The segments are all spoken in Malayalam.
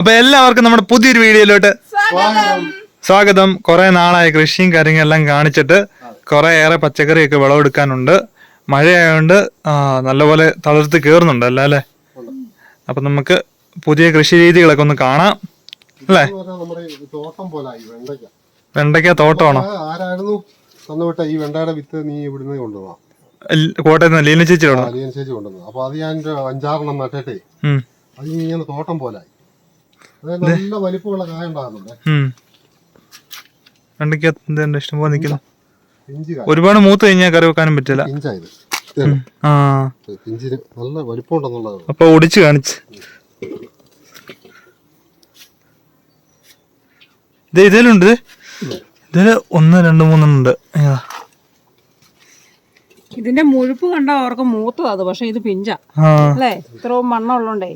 അപ്പൊ എല്ലാവർക്കും നമ്മുടെ പുതിയൊരു വീഡിയോയിലോട്ട് സ്വാഗതം. കുറെ നാളായി കൃഷിയും കാര്യങ്ങളെല്ലാം കാണിച്ചിട്ട് കുറെ ഏറെ പച്ചക്കറിയൊക്കെ വിളവെടുക്കാനുണ്ട്. മഴയായതുകൊണ്ട് നല്ലപോലെ തളർത്ത് കയറുന്നുണ്ട് അല്ല അല്ലേ? അപ്പൊ നമുക്ക് പുതിയ കൃഷി രീതികളൊക്കെ ഒന്ന് കാണാം. അല്ലേ? വെണ്ടയ്ക്ക. തോട്ടമാണോ? ആ, ആരായിരുന്നു തന്നുവിട്ട ഈ വെണ്ടയുടെ വിത്ത് നീ ഇവിടുന്ന് കോട്ടയത്ത് ലീന ചേച്ചി കൊണ്ടുവന്നു. അപ്പൊ അത് ഞാൻ അഞ്ചാറെണ്ണം നട്ടിട്ടേ. അത് ഇങ്ങനെ തോട്ടം പോലായി. നല്ല വലിപ്പമുള്ള കായ ഉണ്ടാകുന്നുണ്ട്. എന്തുണ്ട് ഇഷ്ടംപോലെ നിൽക്കുന്നു ഒരുപാട് മൂത്ത് കഴിഞ്ഞാൽ കറി വെക്കാനും പറ്റില്ല. നല്ല വലിപ്പമുണ്ടെന്നുള്ളത്. അപ്പൊ ഒടിച്ച് കാണിച്ച്. ഇത് ഇതിലുണ്ട്. ഇത്. ഇതിൽ ഒന്ന് രണ്ട് മൂന്നെണ്ണുണ്ട്? ഇതിന്റെ മുഴുപ്പ് കണ്ടാ അവർക്ക് മൂത്തതാ അത് പക്ഷെ ഇത് പിഞ്ചാ. അല്ലേ? ഇത്രയും മണ്ണുള്ളോണ്ടേ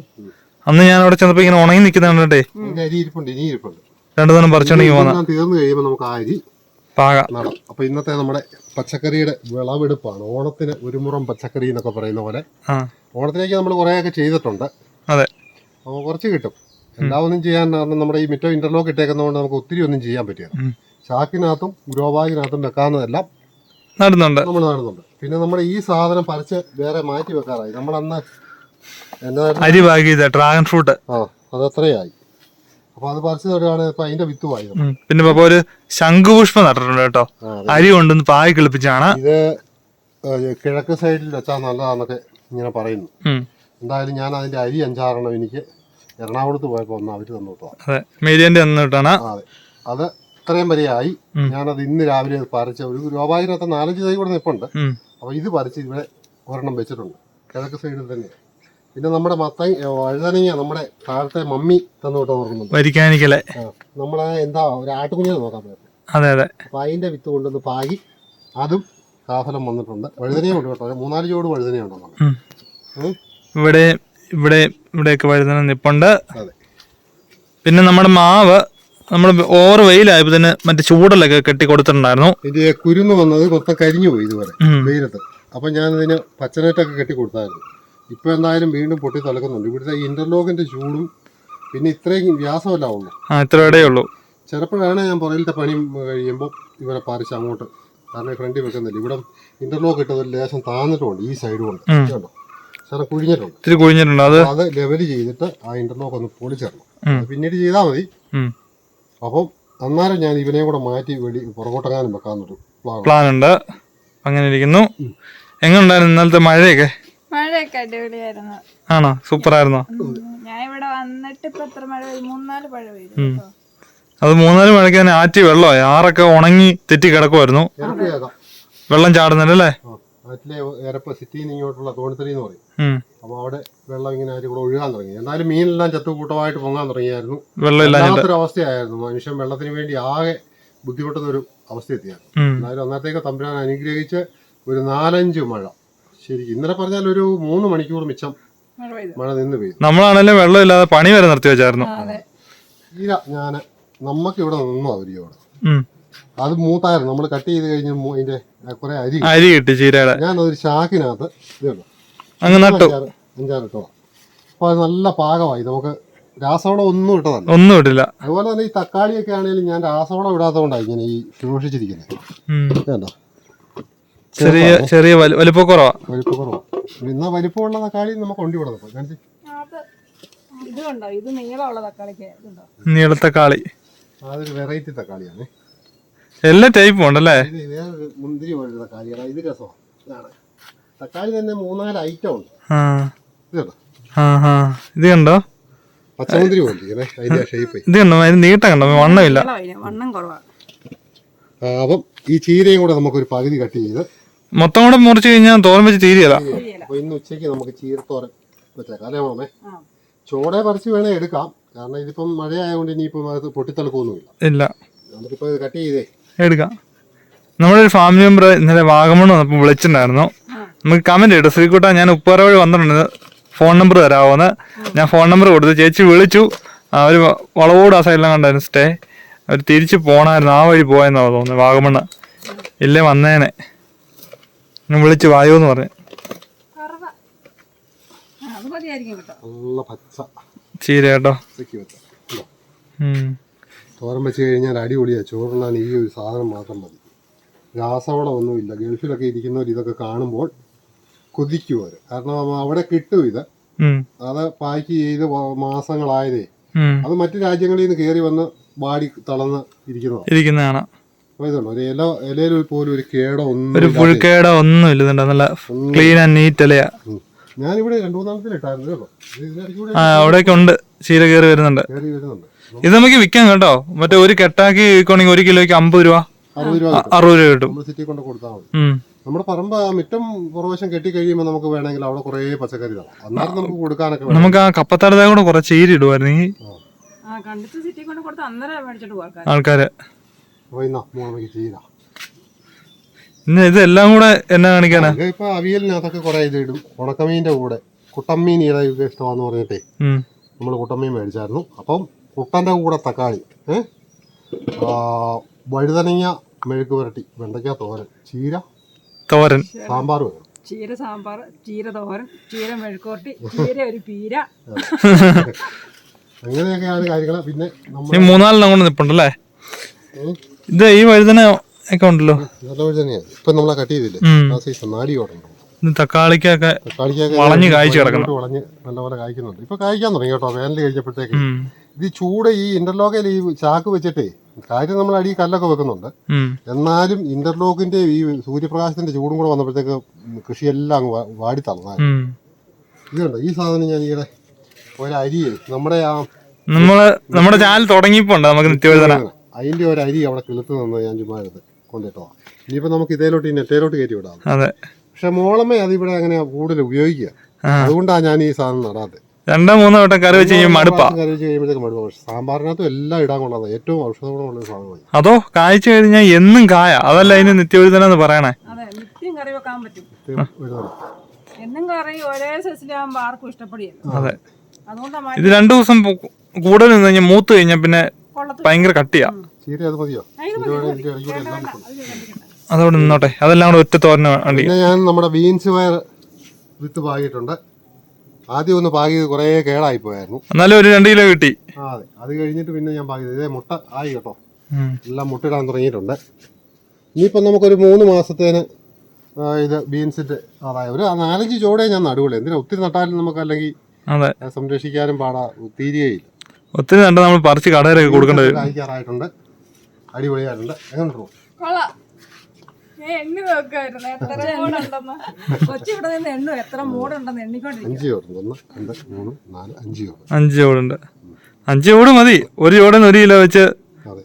അന്ന് ഞാൻ അവിടെ ചെന്നപ്പോ ഇങ്ങനെ ഉണങ്ങി നിൽക്കുന്ന കണ്ടിട്ടേ? അരി ഇരിപ്പുണ്ട് ഇനി ഇരിപ്പുണ്ട്. രണ്ടു ദിവസം പറിച്ചുണ്ടെങ്കിൽ ഇതെല്ലാം തീർന്നു കഴിയുമ്പോൾ നമുക്ക് ആ അരി പാക. നടാം. അപ്പൊ ഇന്നത്തെ നമ്മുടെ പച്ചക്കറിയുടെ വിളവെടുപ്പാണ്. ഓണത്തിന് ഒരു മുറം പച്ചക്കറി എന്നൊക്കെ പറയുന്ന പോലെ. ആ. ഓണത്തിലേക്ക് നമ്മൾ കുറേയൊക്കെ ചെയ്തിട്ടുണ്ട്. അതെ. അപ്പോൾ കുറച്ച് കിട്ടും. എല്ലാം ഒന്നും ചെയ്യാൻ കാരണം നമ്മുടെ ഈ മിറ്റോ ഇന്റർലോക്ക് ഇട്ടേക്കുന്നതുകൊണ്ട് നമുക്ക് ഒത്തിരി ഒന്നും ചെയ്യാൻ പറ്റില്ല. ഉം. ചാക്കിനകത്തും ഗ്രോബാഗിനകത്തും വെക്കാവുന്നതെല്ലാം നടുന്നുണ്ട്. നമ്മൾ നടുന്നുണ്ട്. പിന്നെ നമ്മുടെ ഈ സാധനം പറിച്ച് വേറെ മാറ്റി വെക്കാറായി. നമ്മൾ അന്ന് അരി പാകിയത് ഡ്രാഗൺ ഫ്രൂട്ട് ആ അതത്രയായി. അപ്പൊ അത് പറിച്ചു തരുവാണ് ഇപ്പം അതിന്റെ വിത്തുമായി. പിന്നെ പപ്പ ഒരു ശംഖുപുഷ്പം നട്ടിട്ടുണ്ട് കേട്ടോ. അരി കൊണ്ടൊന്ന് പായ കിളിപ്പിച്ചാണ്. ഇത് കിഴക്ക് സൈഡിൽ വെച്ചാൽ നല്ലതാന്നൊക്കെ ഇങ്ങനെ പറയുന്നു. എന്തായാലും ഞാൻ അതിന്റെ അരി അഞ്ചാറെണ്ണം എനിക്ക് എറണാകുളത്ത് പോയപ്പോ ഒന്ന് അവർ അതെ അതെ. ഇത്രയും വരെയായി. ഞാനത് ഇന്ന് രാവിലെ പറിച്ച ഒരു രോഗായിരത്തെ നാലഞ്ച് തൈ കൂടെ നിപ്പുണ്ട്. അപ്പൊ ഇത് പറിച്ച് ഇവിടെ ഒരെണ്ണം വെച്ചിട്ടുണ്ട്. കിഴക്ക് സൈഡിൽ തന്നെ. പിന്നെ നമ്മുടെ മത്തായി വഴുതനങ്ങ നമ്മുടെ താഴത്തെ മമ്മി തന്നോട്ട് ഓർക്കുന്നുണ്ട് വരിക്കാനിക്കലെ. നമ്മളെ എന്താ ഒരു ആട്ടുകുഞ്ഞിനെ നോക്കാൻ പറ്റും അതെ അതെ. അപ്പൊ അതിന്റെ വിത്ത് കൊണ്ടുവന്ന് പാകി അതും കാഫലം വന്നിട്ടുണ്ട്. വഴുതനയും ഉണ്ട് കേട്ടോ മൂന്നാൽ ചോട് വഴുതനയുണ്ടോ. ഇവിടെ ഇവിടെ ഇവിടെയൊക്കെ വഴുതന നിപ്പുണ്ട്. പിന്നെ നമ്മുടെ മാവ് നമ്മൾ ഓവർ വെയിലായപ്പോ തന്നെ മറ്റേ ചൂടലൊക്കെ കെട്ടി കൊടുത്തിട്ടുണ്ടായിരുന്നു. ഇത് കുരുന്ന് വന്നത് കൊത്ത കരിഞ്ഞു പോയി ഇതുവരെ വെയിലത്ത് വെയിലത്ത്. ഞാൻ ഇതിന് പച്ചനെറ്റൊക്കെ കെട്ടി കൊടുത്തായിരുന്നു. ഇപ്പം എന്തായാലും വീണ്ടും പൊട്ടി തളക്കുന്നുണ്ട് ഇവിടുത്തെ ഇന്റർലോക്കിന്റെ ചൂടും പിന്നെ ഇത്രയും വ്യാസമല്ല ഉള്ളൂ. ആ ഇത്രയേ ഉള്ളൂ. ചിലപ്പോഴാണ് ഞാൻ പുറകിലത്തെ പണി കഴിയുമ്പോൾ ഇവരെ പറിച്ച് അങ്ങോട്ട്. കാരണം ഫ്രണ്ടിൽ വെക്കുന്നില്ല. ഇവിടെ ഇന്റർലോക്ക് ഇട്ടത് ലേശം താന്നിട്ടുണ്ട്. ഈ സൈഡും കൊണ്ട്. കുഴിഞ്ഞിട്ടുണ്ട്. ഇത്തിരി കുഴിഞ്ഞിട്ടുണ്ട്. അത് ലെവൽ ചെയ്തിട്ട് ആ ഇന്റർലോക്ക് ഒന്ന് പൊളിച്ചിടണം. പിന്നീട് ചെയ്താൽ മതി. അപ്പം അന്നേരം ഞാൻ ഇവനെ കൂടെ മാറ്റി വെടി പുറകോട്ടെങ്ങാനും വെക്കാന്നൊരു പ്ലാൻ പ്ലാൻ ഉണ്ട്. അങ്ങനെ ഇരിക്കുന്നു. എങ്ങനെയുണ്ടായിരുന്നു ഇന്നലത്തെ മഴയൊക്കെ? മഴയൊക്കെ അടിപൊളിയായിരുന്നു. ആണോ? സൂപ്പർ ആയിരുന്നോ ഞാൻ ഇവിടെ വന്നിട്ട് ഇപ്പൊ എത്ര മഴ പെയ്തു. മൂന്നാൽ മഴ പെയ്തു കേട്ടോ. അത് മൂന്നാൽ മഴയ്ക്ക് തന്നെ ആറ്റി വെള്ളമായി. ആറൊക്കെ ഉണങ്ങി തെറ്റി കിടക്കുമായിരുന്നു ഇറക്കിയേക്കാം വെള്ളം ചാടുന്നുണ്ട് അല്ലേ ആ നാട്ടിലെ ഏറെപ്പ സിറ്റിയിൽ നിന്ന് ഇങ്ങോട്ടുള്ള തോണിത്തറി എന്ന് പറയും. ഉം. അപ്പോൾ അവിടെ വെള്ളം ഇങ്ങനെ അതിൽ കൂടെ ഒഴുകാൻ തുടങ്ങി. എന്നാലും മീനെല്ലാം ചത്തുകൂട്ടമായിട്ട് പൊങ്ങാൻ തുടങ്ങിയായിരുന്നു. വെള്ളം ഇല്ലാഞ്ഞിട്ട്. വല്ലാത്തൊരു അവസ്ഥയായിരുന്നു മനുഷ്യൻ വെള്ളത്തിന് വേണ്ടി ആകെ ബുദ്ധിമുട്ടുന്ന ഒരു അവസ്ഥ എത്തിയായിരുന്നു ഉം. എന്നാലും അന്നത്തേക്ക് തമ്പുരാൻ അനുഗ്രഹിച്ച് ഒരു നാലഞ്ച് മഴ. ശരിക്കും. ഇന്നലെ പറഞ്ഞാൽ ഒരു മൂന്ന് മണിക്കൂർ മിച്ചം മഴ നിന്ന് പെയ്തു. നമ്മളാണെങ്കിലും വെള്ളം ഇല്ലാതെ പണി വരെ നിർത്തി വെച്ചായിരുന്നു. ഇല്ല ഞാൻ നമുക്ക് ഇവിടെ നിന്നു അവർ ഇവിടെ അത് മൂത്തായിരുന്നു. നമ്മൾ കട്ട് ചെയ്ത് കഴിഞ്ഞ് അതിന്റെ കുറെ അരി അരി കിട്ടി ചീരയുടെ. ഞാനതൊരു ചാക്കിനകത്ത് ഇതുണ്ട് അങ്ങ് നട്ടു. അഞ്ചാറ് അപ്പൊ ഇട്ടോ അത് നല്ല പാകമായി. നമുക്ക് രാസവളം ഒന്നും ഇട്ടതല്ല. ഒന്നും ഇട്ടില്ല. അതുപോലെ തന്നെ ഈ തക്കാളിയൊക്കെ ആണെങ്കിലും ഞാൻ രാസവളം ഇടാത്തതുകൊണ്ടാണ് ഇങ്ങനെ ഈ സൂക്ഷിച്ചിരിക്കുന്നത് കേട്ടോ വേണ്ട ചെറിയ ചെറിയ വലി- വലിപ്പക്കുറവാ കുറവാ. എന്നാ വലിപ്പമുള്ള തക്കാളി നമുക്ക് കൊണ്ടി വിടാം അത് ഇത് കണ്ടോ ഇത് നീളമുള്ള തക്കാളിക്ക് ഇതുണ്ടോ? നീളത്തക്കാളി. അതൊരു വെറൈറ്റി തക്കാളിയാണ്. എല്ലാ ടൈപ്പും ഉണ്ടല്ലേ? മുന്തിരി പോലുള്ള തക്കാളിയാണ് ഇത് രസമാണ്. ഇതാണ്. തക്കാളി തന്നെ മൂന്നാൽ ഐറ്റം ഉണ്ട്. ആ. ഇത് കണ്ടോ? പച്ചമുന്തിരി പോലെ അതിന്റെ ഷേപ്പ് ഇത് കണ്ടോ? അതിന് നീട്ടം കണ്ടോ? വണ്ണമില്ല. വണ്ണം കുറവാണ് അപ്പം ഈ ചീരയും കൂടെ നമുക്കൊരു പകുതി കട്ട് ചെയ്ത് മൊത്തം കൂടെ മുറിച്ച് കഴിഞ്ഞാൽ തോരൻ വെച്ച് തീരിയതാ ഇന്ന് ഉച്ചയ്ക്ക് നമുക്ക് ചീരത്തോരൻ വെച്ചേക്കാം അല്ലേ മാമേ ആ. ചോടെ പറിച്ച് വേണേ എടുക്കാം. കാരണം ഇതിപ്പം മഴയായതുകൊണ്ട് ഇനിയിപ്പം അത് പൊട്ടിത്തളക്കൊന്നുമില്ല. ഇല്ല. നമുക്കിപ്പോ ഇത് കട്ട് ചെയ്തേ. എടുക്കാം. നമ്മുടെ ഒരു ഫാമിലി മെമ്പർ ഇന്നലെ വാഗമൺ വന്നപ്പോൾ വിളിച്ചിട്ടുണ്ടായിരുന്നു. നമുക്ക് കമന്റ് ഇട്ടു ശ്രീകുട്ട ഞാൻ ഉപ്പാറ വഴി വന്നിട്ടുണ്ട്. ഫോൺ നമ്പർ തരാമോന്ന് ഞാൻ ഫോൺ നമ്പർ കൊടുത്തു. ചേച്ചി വിളിച്ചു. അവർ വളവോട് ആ സൈഡിലും കണ്ടായിരുന്നു സ്റ്റേ അവർ തിരിച്ച് പോണായിരുന്നു. ആ വഴി പോയെന്നാണ് തോന്നുന്നത് വാഗമണ്. ഇല്ലേ വന്നേനെ. ഞാൻ വിളിച്ച് വായോ എന്ന് പറഞ്ഞു അത് മതിയായിരിക്കും കേട്ടോ. നല്ല പച്ച. ചീര കേട്ടോ. തോരൻ വെച്ച് കഴിഞ്ഞാൽ അടിപൊളിയാണ് ചോറിനാൻ ഈ ഒരു സാധനം മാത്രം മതി. രാസവളമൊന്നുമില്ല ഗൾഫിലൊക്കെ ഇരിക്കുന്നവർ ഇതൊക്കെ കാണുമ്പോൾ കൊതിക്കും അവർ കാരണം അവിടെ കിട്ടും ഇത്. അത് പാക്ക് ചെയ്ത് മാസങ്ങളായതേ. അത് മറ്റു രാജ്യങ്ങളിൽ നിന്ന് കയറി വന്ന് വാടി തളർന്ന് ഇരിക്കുന്നതാണ് ഇരിക്കുന്നതാണ്. അപ്പോൾ ഇതുണ്ട്. ഒരു ഇല ഇലയിൽ പോലും ഒരു കേടോ ഒന്നും ഒരു പുഴുക്കേടോ ഒന്നും ഇല്ല നല്ല ക്ലീൻ ആൻഡ് നീറ്റ്. ഞാനിവിടെ രണ്ടു കൂടെ ആ അവിടെയൊക്കെ ഉണ്ട്. ചീര കയറി വരുന്നുണ്ട്. കയറി വരുന്നുണ്ട്. ഇത് നമുക്ക് വിൽക്കാം കേട്ടോ. മറ്റേ ഒരു കെട്ടാക്കി വിൽക്കണമെങ്കിൽ ഒരു കിലോയ്ക്ക് അമ്പത് രൂപ. അറുപത് രൂപ കിട്ടും. അറുപത് രൂപ കിട്ടും. നമ്മൾ സിറ്റി കൊണ്ട് കൊടുത്താൽ മതി. ഉം. നമ്മുടെ പറമ്പ് ആ മുറ്റം പുറവശം കെട്ടി കഴിയുമ്പോൾ നമുക്ക് വേണമെങ്കിൽ അവിടെ കുറേ പച്ചക്കറി തരാം അന്നേരം നമുക്ക് കൊടുക്കാനൊക്കെ വേണം. നമുക്ക് ആ കപ്പത്തടത്തെ കൂടെ കുറെ ചീര ഇടുവായിരുന്നെങ്കിൽ ആ. കണ്ടിട്ട് സിറ്റി കൊണ്ട് കൊടുത്ത് അന്നേരം മേടിച്ചിട്ട് പോകാൻ ആൾക്കാര്. അപ്പോൾ ഇന്നാ മൂന്നമയ്ക്ക് ചീര ഇന്ന് ഇതെല്ലാം കൂടെ എന്നാ കാണിക്കാനാ? ഇപ്പൊ അവിയലിനകത്തൊക്കെ കുറെ ഇത് ഇടും ഉണക്കമീന്റെ കൂടെ. കുട്ടമ്മീൻ ഇതൊക്കെ ഇഷ്ടമാന്ന് പറഞ്ഞിട്ടേ. നമ്മൾ കുട്ടമ്മീൻ മേടിച്ചായിരുന്നു. അപ്പം കുട്ടന്റെ കൂടെ തക്കാളി വഴുതനങ്ങ മെഴുക്ക് പുരട്ടി വെണ്ടയ്ക്ക തോരൻ ചീര തോരൻ. സാമ്പാർ വേണം. ചീര സാമ്പാർ ചീര തോരൻ ചീര മെഴുക്കോട്ടി ചീര ഒരു പീര. അങ്ങനെയൊക്കെയാണ് കാര്യങ്ങൾ പിന്നെ മൂന്നാലെണ്ണം കൊണ്ട് നിപ്പുണ്ടല്ലേ ഇത് ഈ വഴുതന ഒക്കെ ഉണ്ടല്ലോ നല്ല വഴുതനയാണ് ഇപ്പം നമ്മളെ കട്ട് ചെയ്തില്ലേ? ആ സൈസ് നാടി ഇത് തക്കാളിക്കൊക്കെ വളഞ്ഞ് കായ്ച്ചു കിടക്കണം. വളഞ്ഞ് നല്ലപോലെ കായ്ക്കുന്നുണ്ട്. ഇപ്പൊ കായ്ക്കാൻ തുടങ്ങി കേട്ടോ വേനൽ കഴിച്ചപ്പോഴത്തേക്ക്. ഇത് ചൂട് ഈ ഇന്റർലോക്കിൽ ഈ ചാക്ക് വെച്ചിട്ടേ കാര്യം നമ്മൾ അടി കല്ലൊക്കെ വെക്കുന്നുണ്ട്. എന്നാലും ഇന്റർലോക്കിന്റെ ഈ സൂര്യപ്രകാശത്തിന്റെ ചൂടും കൂടെ വന്നപ്പോഴത്തേക്ക് കൃഷിയെല്ലാം അങ്ങ് വാടി തളർന്നു. ഇതുണ്ട് ഈ സാധനം ഞാൻ ഈയിടെ ഒരരിയെ നമ്മുടെ ആ നമ്മൾ നമ്മുടെ ചാനൽ തുടങ്ങിയപ്പോണ്ട് നമുക്ക് നിത്യവഴുതന അതിന്റെ ഒരു അരി അവിടെ കിളുത്ത് നിന്ന് ഞാൻ ചുമ്മാ എടുത്ത് കൊണ്ടിട്ടോ ഇനിയിപ്പോ നമുക്ക് ഇതേലോട്ട് ഈ നെറ്റയിലോട്ട് കയറ്റി വിടാം. അതെ. പക്ഷെ മോളമ്മേ അതിവിടെ അങ്ങനെ കൂടുതൽ ഉപയോഗിക്കുക. അതുകൊണ്ടാണ് ഞാൻ ഈ സാധനം നടാതെ രണ്ടോ മൂന്നോ വട്ടം കറി വെച്ച് കഴിഞ്ഞാൽ മടുപ്പാ. കറി വെച്ച് കഴിയുമ്പോഴത്തേക്ക് മടുപ്പാ. പക്ഷെ സാമ്പാറിനകത്തും എല്ലാം ഇടാൻ കൊള്ളാതെ ഏറ്റവും ഔഷധ ഗുണമുള്ള ഒരു സാധനമായി അതോ. കാഴ്ച കഴിഞ്ഞാൽ എന്നും കായ. അതല്ല അതിന് നിത്യവിരുദ്ധനെന്ന് എന്ന് പറയണേ. അതെ നിത്യം കറി വെക്കാൻ പറ്റും. എന്നും കറി ഒരേ സൈസിലാകുമ്പോൾ ആർക്കും ഇഷ്ടപ്പെടില്ല. അതെ. അതുകൊണ്ടാണ് ഇത് രണ്ടു ദിവസം കൂടുതൽ നിന്ന് കഴിഞ്ഞാൽ മൂത്ത് കഴിഞ്ഞാൽ പിന്നെ ഭയങ്കര കട്ടിയാ. അതവിടെ നിന്നോട്ടെ. അതെല്ലാം കൂടെ ഒറ്റ തോരന വേണ്ടി. ഞാൻ നമ്മുടെ ബീൻസ് വയർ വിത്ത് പാകിയിട്ടുണ്ട്. ആദ്യം ഒന്ന് പാകിയത് കുറേ കേടായി പോയായിരുന്നു. എന്നാലും ഒരു രണ്ട് കിലോ കിട്ടി. അതെ. അത് കഴിഞ്ഞിട്ട് പിന്നെ ഞാൻ പാകിയത്. ഇതേ മുട്ട ആയി കേട്ടോ. എല്ലാം മുട്ടയിടാൻ തുടങ്ങിയിട്ടുണ്ട്. ഇനിയിപ്പം നമുക്കൊരു മൂന്ന് മാസത്തേന് ഇത് ബീൻസിന്റെ അതായത് ഒരു നാലഞ്ച് ചോടേ ഞാൻ നടുവുള്ളൂ. എന്തിനാ? ഒത്തിരി നട്ടാലും നമുക്ക് അല്ലെങ്കിൽ സംരക്ഷിക്കാനും പാടാ. തീരുകയില്ല ഒത്തിരി കണ്ട നമ്മൾ പറിച്ച് കടയിലൊക്കെ കൊടുക്കേണ്ടത് വരും കായ്ക്കാറായിട്ടുണ്ട്. അടിപൊളിയായിട്ടുണ്ട്. എങ്ങനെ കൊള്ളാം. ഞാൻ എണ്ണി നോക്കായിരുന്നു എത്ര മൂടുണ്ടെന്ന് കൊച്ചി ഇവിടെ നിന്ന് എണ്ണു. എത്ര മൂടുണ്ടെന്ന് എണ്ണിക്കൊണ്ടിരിക്കും അഞ്ച് ചോറുണ്ട്. ഒന്ന് രണ്ട് മൂന്ന് നാല് അഞ്ച് ചോറ് അഞ്ച് ചോടുണ്ട് അഞ്ച് ചോട് മതി. ഒരു ചോടിന് ഒരു കിലോ വെച്ച്.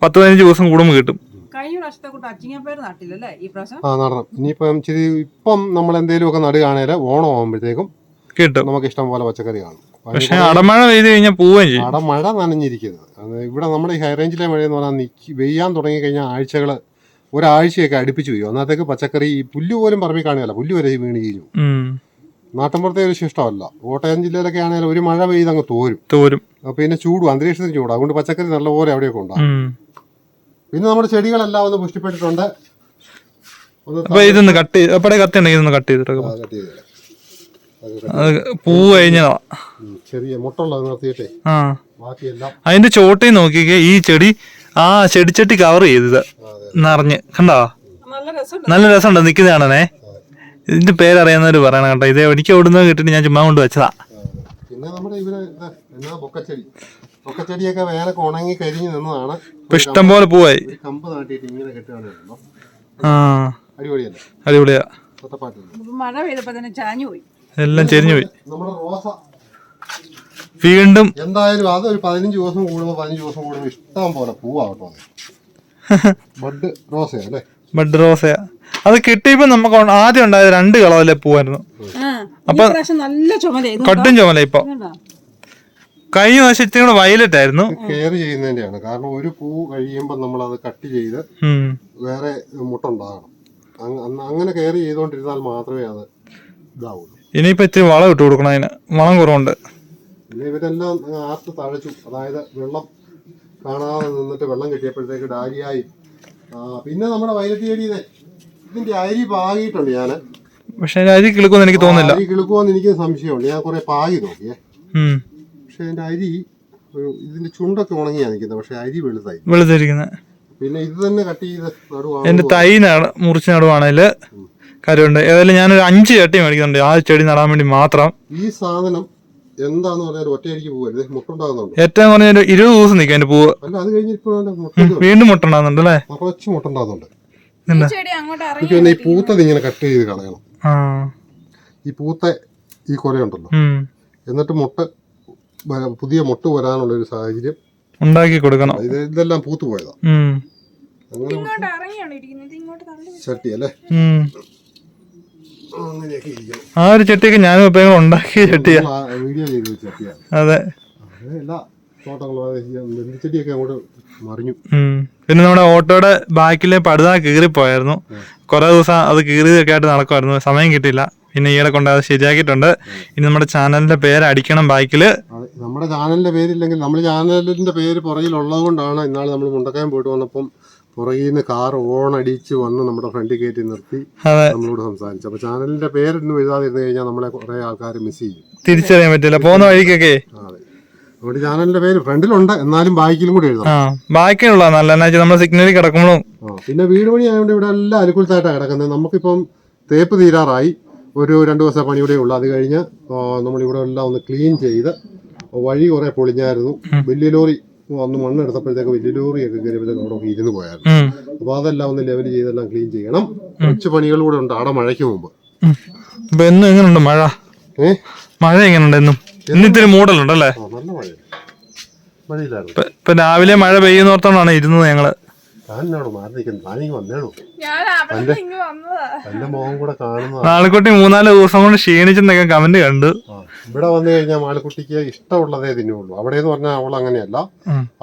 പത്ത് പതിനഞ്ച് ദിവസം കൂടുമ്പോൾ കിട്ടും. കഴിഞ്ഞ പ്രാവശ്യത്തെ കൂട്ട് അച്ചിങ്ങപ്പേര് നട്ടില്ലല്ലേ ഈ പ്രാവശ്യം? ആ നടണം. ഇനിയിപ്പം ഇച്ചിരി ഇപ്പം നമ്മൾ എന്തെങ്കിലുമൊക്കെ നടുകയാണെങ്കിൽ ഓണം ആകുമ്പോഴത്തേക്കും കിട്ടും. നമുക്ക് ഇഷ്ടം പോലെ പച്ചക്കറി കാണും. പക്ഷെ അടമഴ പെയ്ത് കഴിഞ്ഞാൽ പോവുകയും ചെയ്യും. അടമഴ നനഞ്ഞിരിക്കുന്നത്. ഇവിടെ നമ്മുടെ ഈ ഹൈറേഞ്ചിലെ മഴ എന്ന് പറഞ്ഞാൽ നിക്ക് വെയ്യാൻ തുടങ്ങി കഴിഞ്ഞാൽ ആഴ്ചകൾ ഒരാഴ്ചയൊക്കെ അടുപ്പിച്ച് പെയ്യും. അന്നത്തേക്ക് പച്ചക്കറി ഈ പുല്ല് പോലും പറമ്പിൽ കാണുകയല്ല. പുല്ല് വരെ വീണ് കഴിഞ്ഞു. നാട്ടിൻപുറത്തെ ഒരു ശിഷ്ടമല്ല. കോട്ടയം ജില്ലയിലൊക്കെ ആണെങ്കിൽ ഒരു മഴ പെയ്ത് അങ്ങ് തോരും. തോരും. പിന്നെ ചൂടും അന്തരീക്ഷത്തിന് ചൂടും. അതുകൊണ്ട് പച്ചക്കറി നല്ലപോലെ അവിടെയൊക്കെ ഉണ്ടാകും പിന്നെ നമ്മുടെ ചെടികളെല്ലാം ഒന്ന് പുഷ്ടിപ്പെട്ടിട്ടുണ്ട്. ഒന്ന് അപ്പൊ ഇതൊന്ന് കട്ട് ചെയ്ത് അപ്പടെ കത്തി ഉണ്ടെങ്കിൽ ഇതൊന്ന് കട്ട് ചെയ്തിട്ട് കട്ട്. അത് കട്ട് പൂ കഴിഞ്ഞതാ ചെറിയ മുട്ടുള്ളത് നിർത്തിയിട്ടേ. ആ. ബാക്കിയെല്ലാം. അതിന്റെ ചോട്ടയിൽ നോക്കിക്കേ ഈ ചെടി ആ ചെടിച്ചട്ടി കവർ ചെയ്തത്. നിറഞ്ഞ്. കണ്ടോ? നല്ല രസമുണ്ടോ. നിൽക്കുന്നത് കാണാനേ ഇതിന്റെ പേരറിയാവുന്നവര് പറയണം കേട്ടോ. ഇതേ എനിക്ക് എവിടുന്ന് കിട്ടിട്ട് ഞാൻ ചുമ്മാ കൊണ്ട് വെച്ചതാ. പിന്നെ നമ്മുടെ ഇവിടെ ഇത് എന്നാ ബൊക്കച്ചെടി ബൊക്കച്ചെടിയൊക്കെ വേനൊക്കെ ഉണങ്ങി കരിഞ്ഞു നിന്നതാണ്. ഇപ്പൊ ഇഷ്ടം പോലെ പൂവായി. കമ്പ് നാട്ടിയിട്ട് ഇങ്ങനെ ആ. അടിപൊളിയല്ലേ? അടിപൊളിയാ. മഴ പെയ്തപ്പോ തന്നെ ചാഞ്ഞു പോയി. എല്ലാം ചെരിഞ്ഞു പോയി. നമ്മുടെ റോസ. വീണ്ടും എന്തായാലും അത് ഒരു പതിനഞ്ച് ദിവസം കൂടുമ്പോൾ പതിനഞ്ച് ദിവസം കൂടുമ്പോൾ ഇഷ്ടം പോലെ പൂവാട്ടോ ബഡ് റോസയാ അല്ലേ? ബഡ് റോസയാ അത് കിട്ടിയപ്പോ നമുക്ക് ആദ്യം ഉണ്ടായത് രണ്ട് കളറിലെ പൂവായിരുന്നു. അപ്പൊ കട്ടും ചുമല ഇപ്പൊ. കഴിഞ്ഞ പ്രാവശ്യം ഇത്തിരി കൂടെ വയലറ്റ് ആയിരുന്നു. കെയർ ചെയ്യുന്നതിന്റെയാണ്. കാരണം ഒരു പൂ കഴിയുമ്പോൾ നമ്മൾ അത് കട്ട് ചെയ്ത് വേറെ മുട്ട ഉണ്ടാകണം. അങ്ങ- അങ്ങനെ കെയർ ചെയ്തുകൊണ്ടിരുന്നാൽ മാത്രമേ അത് ഇതാവുള്ളൂ. ഇനിയിപ്പോ ഇത്തിരി വളം ഇട്ട് കൊടുക്കണം അതിന്. വളം കുറവുണ്ട്. പിന്നെ ഇവരെല്ലാം ആർത്ത് തഴച്ചു. അതായത് വെള്ളം കാണാതെ നിന്നിട്ട് വെള്ളം കിട്ടിയപ്പോഴത്തേക്ക് ഡാരിയായി പിന്നെ നമ്മുടെ വയലറ്റ് ചെടിയുടെ ഇതിന്റെ അരി പാകിയിട്ടുണ്ട് ഞാൻ പക്ഷെ അരി കിളുക്കുമെന്ന് എനിക്ക് തോന്നുന്നില്ല. അരി കിളുക്കുമെന്ന് എനിക്ക് സംശയമുണ്ട്. ഞാൻ കുറെ പാകി നോക്കിയേ. പക്ഷെ അതിന്റെ അരി ഒരു ഇതിന്റെ ചുണ്ടൊക്കെ ഉണങ്ങിയാ നിൽക്കുന്നത് പക്ഷെ അരി വെളുതായി വെളുത്തിരിക്കുന്നത് പിന്നെ ഇത് തന്നെ കട്ട് ചെയ്ത് നടുവാണ് എന്റെ തൈ മുറിച്ച് നടുവാണേൽ കാര്യമുണ്ട്. ഏതായാലും ഞാനൊരു അഞ്ച് ചട്ടി മേടിക്കുന്നുണ്ട്. ആ ചെടി നടാൻ വേണ്ടി മാത്രം. ഈ സാധനം എന്താന്ന് പറഞ്ഞാൽ ഒറ്റയടിക്ക് പോകരുത് മുട്ടുണ്ടാകുന്നുണ്ട് ഏറ്റവും കുറഞ്ഞ ഒരു ഇരുപത് ദിവസം നിൽക്കും അതിന്റെ പൂവ് അല്ല അത് കഴിഞ്ഞ് ഇപ്പൊ മുട്ട വീണ്ടും മുട്ടുണ്ടാകുന്നുണ്ട് അല്ലേ? നിറച്ച് മുട്ടുണ്ടാകുന്നുണ്ട്. ഈ ചെടി അങ്ങോട്ട് എനിക്ക് ഇറങ്ങി പിന്നെ ഈ പൂത്തത് ഇങ്ങനെ കട്ട് ചെയ്ത് കളയണം. ആ. ഈ പൂത്ത ഈ കൊലയുണ്ടല്ലോ. എന്നിട്ട് മുട്ട പുതിയ മുട്ട വരാനുള്ള ഒരു സാഹചര്യം. ഉണ്ടാക്കി കൊടുക്കണം. ഇത് ഇതെല്ലാം പൂത്തു പോയതാ. അങ്ങനെ ചട്ടി അല്ലേ. അങ്ങനെയൊക്കെ ഇരിക്കണം ആ ഒരു ചട്ടിയൊക്കെ ഞാനും ഇപ്പൊ ഉണ്ടാക്കിയ ചട്ടിയാ. വീഡിയോ ചെയ്ത് വെച്ച ചട്ടിയാണ് അതെ എല്ലാ പിന്നെ നമ്മുടെ ഓട്ടോയുടെ ബാക്കിലെ പടുത കീറിപ്പോയായിരുന്നു. കുറെ ദിവസം അത് കീറിയതൊക്കെ ആയിട്ട് നടക്കുമായിരുന്നു സമയം കിട്ടിയില്ല. പിന്നെ ഈയിടെ കൊണ്ട് അത് ശരിയാക്കിയിട്ടുണ്ട്. ഇനി നമ്മുടെ ചാനലിന്റെ പേര് അടിക്കണം ബാക്കിൽ. നമ്മുടെ ചാനലിന്റെ പേരില്ലെങ്കിൽ നമ്മുടെ ചാനലിന്റെ പേര് പുറകിലുള്ളത് കൊണ്ടാണ് ഇന്നാൾ നമ്മൾ മുണ്ടക്കയം പോയിട്ട് വന്നപ്പം പുറകിൽ നിന്ന് കാർ അടിച്ച് വന്ന് നമ്മുടെ ഫ്രണ്ട് കയറ്റി നിർത്തി നമ്മളോട് സംസാരിച്ചു. അപ്പൊ ചാനലിന്റെ പേരൊന്നും എഴുതാതിരുന്നു കഴിഞ്ഞാൽ നമ്മളെ കുറെ ആൾക്കാർ മിസ് ചെയ്യും. തിരിച്ചറിയാൻ പറ്റില്ല. പോകുന്ന വഴിക്കൊക്കെ. അതെ. അതുകൊണ്ട് ചാനലിന്റെ പേര് ഫ്രണ്ടിലുണ്ട്. എന്നാലും ബാക്കിലും കൂടി എഴുതാം. ബാക്കിയുള്ള നല്ല നമ്മൾ സിഗ്നലിൽ കിടക്കുമ്പോഴും പിന്നെ വീട് പണി ആയതുകൊണ്ട് ഇവിടെ എല്ലാം അനുകൂലത്തായിട്ടാണ് കിടക്കുന്നത്. നമുക്കിപ്പം തേപ്പ് തീരാറായി. ഒരു രണ്ട് ദിവസം പണി ഇവിടെ ഉള്ളു. അത് കഴിഞ്ഞ് നമ്മളിവിടെ എല്ലാം ഒന്ന് ക്ലീൻ ചെയ്ത് വഴി കുറെ പൊളിഞ്ഞായിരുന്നു. വലിയ ലോറി വന്ന് മണ്ണെടുത്തപ്പോഴത്തേക്ക് വലിയ ലോറിയൊക്കെ കയറിയപ്പോഴത്തേക്ക് അവിടെ ഇരുന്ന് പോയായിരുന്നു. അപ്പൊ അപ്പോൾ അതെല്ലാം ഒന്ന് ലെവൽ ചെയ്തെല്ലാം ക്ലീൻ ചെയ്യണം. കുറച്ച് പണികൾ കൂടെ ഉണ്ട്. അവിടെ മഴയ്ക്ക് മുമ്പ്. എങ്ങനെയുണ്ട് മഴ? മഴ എങ്ങനെയുണ്ട് എന്നും? ഇന്നിത്തിരി മൂടലുണ്ടല്ലേ നല്ല മഴ ഇപ്പൊ രാവിലെ മഴ പെയ്യുന്നോർത്തോണ്ടാണ് ഇരുന്നത് ഞങ്ങൾ. നാളെക്കുട്ടി മൂന്നാൽ ദിവസം കൊണ്ട് ക്ഷീണിച്ചെന്നൊക്കെ കമന്റ് കണ്ടു. ഇവിടെ വന്നു കഴിഞ്ഞാൽ മാളിക്കുട്ടിക്ക് ഇഷ്ടമുള്ളതേ തിന്നുള്ളൂ. അവിടെ എന്ന് പറഞ്ഞാൽ അവൾ അങ്ങനെയല്ല.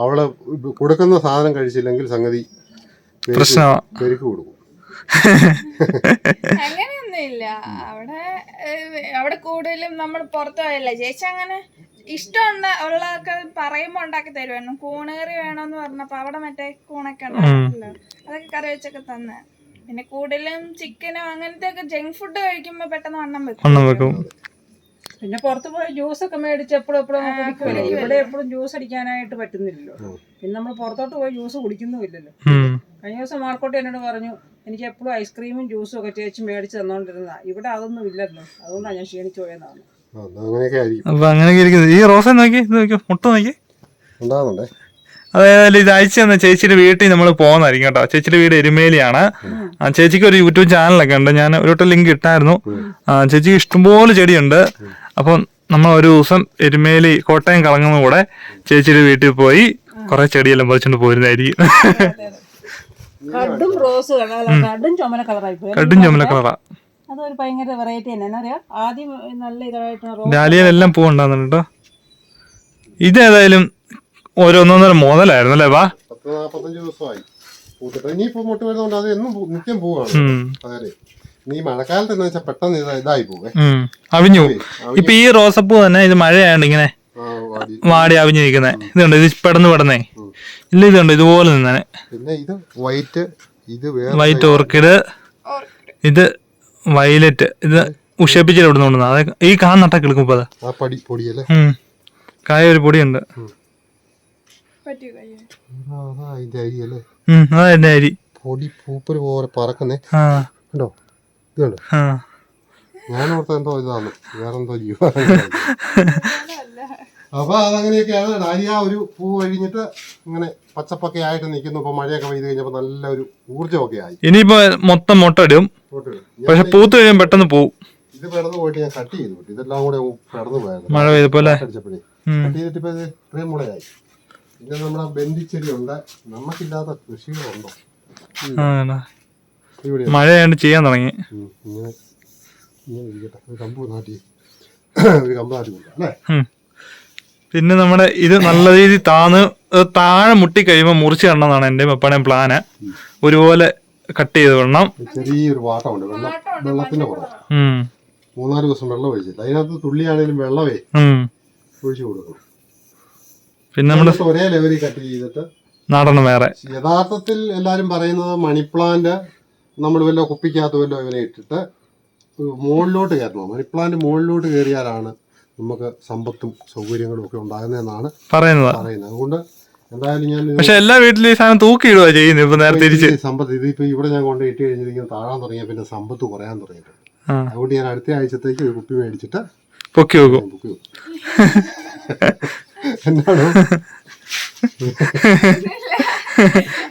അവൾ കൊടുക്കുന്ന സാധനം കഴിച്ചില്ലെങ്കിൽ സംഗതി പെരുക്ക് കൊടുക്കും അങ്ങനെയൊന്നുമില്ല. അവിടെ അവിടെ കൂടുതലും നമ്മൾ പുറത്തു പോയല്ലേ? ചേച്ചി അങ്ങനെ ഇഷ്ടമുണ്ട് ഉള്ളതൊക്കെ പറയുമ്പോ ഉണ്ടാക്കി തരുമായിരുന്നു കൂണേറി വേണമെന്ന് പറഞ്ഞപ്പോ അവിടെ മറ്റേ കൂണൊക്കെ ഉണ്ടായിരുന്നല്ലോ. അതൊക്കെ കറി വെച്ചൊക്കെ തന്നെ. പിന്നെ കൂടുതലും ചിക്കനോ അങ്ങനത്തെ ഒക്കെ ജങ്ക് ഫുഡ് കഴിക്കുമ്പോ പെട്ടെന്ന് വണ്ണം വെക്കും. പിന്നെ പുറത്ത് പോയി ജ്യൂസ് ഒക്കെ മേടിച്ച് എപ്പോഴും എപ്പോഴും കുടിക്കുമല്ലോ. ഇവിടെ എപ്പോഴും ജ്യൂസ് അടിക്കാനായിട്ട് പറ്റുന്നില്ലല്ലോ. പിന്നെ നമ്മൾ പുറത്തോട്ട് പോയി ജ്യൂസ് കുടിക്കുന്നുമില്ലല്ലോ. കഴിഞ്ഞ ദിവസം മാർക്കോട്ട് എന്നോട് പറഞ്ഞു എനിക്ക് എപ്പോഴും ഐസ്ക്രീമും ജ്യൂസും ഒക്കെ ചേച്ചി മേടിച്ച് തന്നോണ്ടിരുന്നതാ. ഇവിടെ അതൊന്നും ഇല്ലല്ലോ. അതുകൊണ്ടാണ് ഞാൻ ക്ഷീണിച്ചു അപ്പൊ അങ്ങനെയൊക്കെ ഇരിക്കുന്നത് ഈ റോസ നോക്കി നോക്കി മുട്ട നോക്കി. അതായത് ഇത് അയച്ചു തന്ന ചേച്ചിയുടെ വീട്ടിൽ നമ്മൾ പോകുന്നതായിരിക്കും കേട്ടോ. ചേച്ചിയുടെ വീട് എരുമേലിയാണ്. ആ ചേച്ചിക്ക് ഒരു യൂട്യൂബ് ചാനലൊക്കെ ഉണ്ട്. ഞാൻ ഒരു വട്ടം ലിങ്ക് ഇട്ടായിരുന്നു. ചേച്ചിക്ക് ഇഷ്ടംപോലെ ചെടിയുണ്ട്. അപ്പം നമ്മൾ ഒരു ദിവസം എരുമേലി കോട്ടയം കളങ്ങുന്ന കൂടെ ചേച്ചിയുടെ വീട്ടിൽ പോയി കുറെ ചെടിയെല്ലാം പറിച്ചുകൊണ്ട് പോരുന്നതായിരിക്കും. കടും റോസ് കടും ചുമല കളറായി പോയി. കടും ചുമല കളറാ. അതൊരു ഭയങ്കര വെറൈറ്റി തന്നെ. എന്നാ പറയാ ആദ്യം നല്ല ഇതായിട്ട് റോസ് ഡാലിയയിലെല്ലാം പൂവുണ്ടാകുന്നുണ്ട് കേട്ടോ ഇതേതായാലും ഓരോന്നൊന്നര മോതലായിരുന്നു അല്ലേ വാ പത്ത് നാൽപ്പത്തഞ്ച് ദിവസമായി. പൂത്തിട്ട്. ഇനിയിപ്പോ മുട്ട വരുന്നോണ്ട് അത് എന്നും പൂ- നിത്യം പോവാണ്. നീ മഴക്കാലത്ത് എന്ന് വെച്ചാൽ പെട്ടെന്ന് ഇതാ- ഇതായി പോവേ. അവിഞ്ഞു ഇപ്പൊ ഈ റോസപ്പൂ തന്നെ ഇത് മഴയായോണ്ട് ഇങ്ങനെ വാടി. വാടി അവിഞ്ഞു നിൽക്കുന്നത് ഇതുണ്ട് ഇത് പെടന്ന് പെടന്നേ. ഇല്ല ഇതുണ്ട് ഇതുപോലെ നിന്നെ പിന്നെ ഇത് വൈറ്റ് ഇത് വേറെ വൈറ്റ് ഓർക്കിഡ് ഇത് വയലറ്റ് ഇത് ഉഷപ്പിച്ചിട്ട് ഇവിടെ നിന്ന് അതെ ഈ കാ നട്ടൊക്കെ കിളിക്കും ഇപ്പൊ കായ ഒരു പൊടിയുണ്ട്. അതാ എന്റെ അരി പൊടി പൂപ്പൽ പോലെ പറക്കുന്നേ. ആ. കണ്ടോ? ഇത് കണ്ടോ ആ. ഞാൻ ഓർത്ത എന്തോ ഇതാണ്. വേറെന്തോ ജീവ അപ്പൊ അതങ്ങനെയൊക്കെയാണ്. ഡാലിയ ഒരു പൂ കഴിഞ്ഞിട്ട് ഇങ്ങനെ പച്ചപ്പൊക്കെ ആയിട്ട് നിൽക്കുന്നു. ഇപ്പൊ മഴയൊക്കെ പെയ്ത് കഴിഞ്ഞപ്പോ നല്ല ഒരു ഊർജമൊക്കെ ആയി. ഇനിയിപ്പോ മൊത്തം മുട്ട ഇടും ഇങ്ങോട്ട് വരൂ. പക്ഷെ പൂത്ത് കഴിയുമ്പോൾ പെട്ടെന്ന് പോവും. ഇത് പെടന്ന് പോയിട്ട് ഞാൻ കട്ട് ചെയ്തു ഇതെല്ലാം കൂടെ പെടന്ന് പോയത് മഴ പെയ്തപ്പോലെ അടിച്ചപ്പോഴേ. കട്ട് ചെയ്തിട്ട് ഇപ്പൊ ഇത് ഇത്രയും മുളയായി പിന്നെ നമ്മുടെ ബന്ധിച്ചെടിയുണ്ട് നമുക്കില്ലാത്ത കൃഷികളുണ്ടോ? വേണ്ട. ചെയ്യാൻ തുടങ്ങി. പിന്നെ നമ്മുടെ ഇത് നല്ല രീതി താന്ന് താഴെ മുട്ടി കഴിയുമ്പോൾ മുറിച്ച് കിടണമെന്നാണ് എന്റെ പപ്പടം പ്ലാന് ഒരുപോലെ കട്ട് ചെയ്ത് വിടണം. ചെറിയൊരു വാട്ടമുണ്ട്. വെള്ളം വെള്ളത്തിന്റെ. മൂന്നാൽ ദിവസം വെള്ളം ഒഴിച്ചില്ല അതിനകത്ത് തുള്ളിയാണെങ്കിലും വെള്ളമേ. ഒഴിച്ചു കൊടുക്കണം പിന്നെ നമ്മൾ ഒരേ ലെവലിൽ കട്ട് ചെയ്തിട്ട് നടണം വേറെ. യഥാർത്ഥത്തിൽ എല്ലാരും പറയുന്നത് മണി പ്ലാന്റ് നമ്മൾ വല്ല കുപ്പിക്കകത്ത് വല്ല ഇവനെ ഇട്ടിട്ട് മുകളിലോട്ട് കയറണം. മണി പ്ലാന്റ് മുകളിലോട്ട് കയറിയാലാണ് നമുക്ക് സമ്പത്തും സൗകര്യങ്ങളും ഒക്കെ ഉണ്ടാകുന്നതെന്നാണ് പറയുന്നത്. പറയുന്നത്. അതുകൊണ്ട് എന്തായാലും ഞാൻ പക്ഷെ എല്ലാ വീട്ടിലും ഈ സാധനം തൂക്കി തൂക്കിയിടുക ചെയ്യുന്നത് ഇപ്പൊ നേരെ തിരിച്ച് സമ്പത്ത് ഇതിപ്പോ ഇവിടെ ഞാൻ കൊണ്ട് ഇട്ട് കഴിഞ്ഞിരിക്കുന്ന താഴാൻ തുടങ്ങിയ പിന്നെ സമ്പത്ത് കുറയാൻ തുടങ്ങിയിട്ടുണ്ട്. അതുകൊണ്ട് ഞാൻ അടുത്ത ആഴ്ചത്തേക്ക് ഒരു കുപ്പി മേടിച്ചിട്ട് പൊക്കി വെക്കും. പൊക്കി വെക്കും. എന്നാണ്?